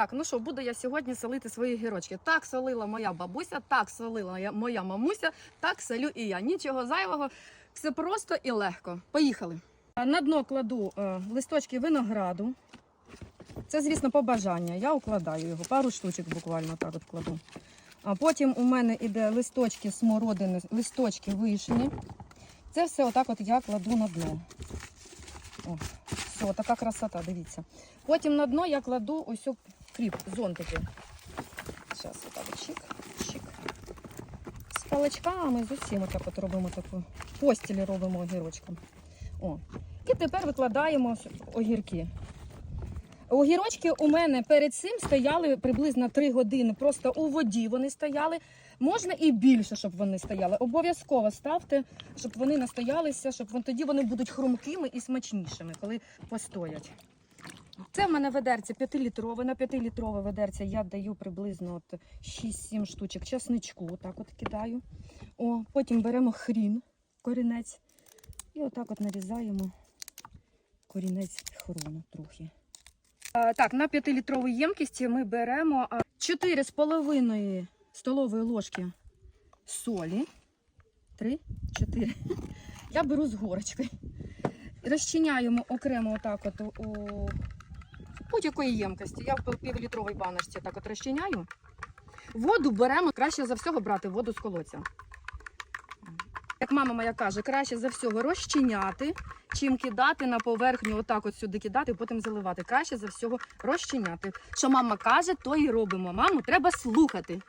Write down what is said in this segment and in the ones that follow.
Так, ну що, буду я сьогодні солити свої гірочки. Так солила моя бабуся, так солила моя мамуся, так солю і я. Нічого зайвого, все просто і легко. Поїхали. На дно кладу е, листочки винограду. Це, звісно, побажання. Я укладаю його, пару штучок буквально так от кладу. А потім у мене іде листочки смородини, листочки вишні. Це все отак от я кладу на дно. О, все, така красота, дивіться. Потім на дно я кладу ось о кріп, зонтики. Зараз отак от чик, чик. З паличками, з усім отак от робимо таку. Постілі робимо огірочком. О. І тепер викладаємо огірки. Огірочки у мене перед цим стояли приблизно 3 години. Просто у воді вони стояли. Можна і більше, щоб вони стояли. Обов'язково ставте, щоб вони настоялися, щоб вон- тоді вони будуть хрумкими і смачнішими, коли постоять. Це в мене ведерце 5-літрове. На 5-літрове ведерце я даю приблизно от 6-7 штучок часничку. Отак от кидаю. О, потім беремо хрін, корінець. І отак от нарізаємо корінець хрону трохи. Так, на 5-літрову ємкість ми беремо 4,5 столової ложки солі. 3, 4. Я беру з горочкою. Розчиняємо окремо отак от у будь-якої ємкості. Я в півлітровій баночці так от розчиняю. Воду беремо, краще за всього брати воду з колодця. Мама моя каже, краще за всього розчиняти, чим кидати на поверхню, отак от сюди кидати, потім заливати. Краще за всього розчиняти. Що мама каже, то і робимо. Маму треба слухати.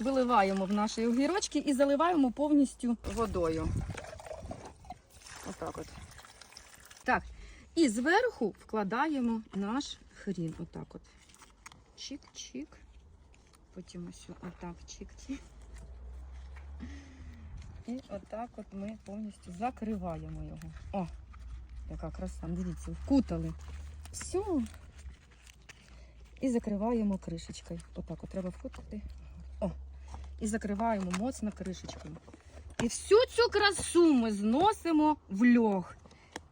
Виливаємо в наші огірочки і заливаємо повністю водою. Отак от. Так. І зверху вкладаємо наш хрін. Отак от. Чик-чик. Потім ось отак чик-чик. І отак от ми повністю закриваємо його. О, яка краса. Дивіться, вкутали. Все. І закриваємо кришечкою. Отак от треба вкутати. О. І закриваємо моцно кришечкою. І всю цю красу ми зносимо в льох.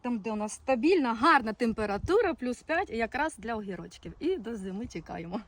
Там, де у нас стабільна, гарна температура, плюс 5, якраз для огірочків. І до зими чекаємо.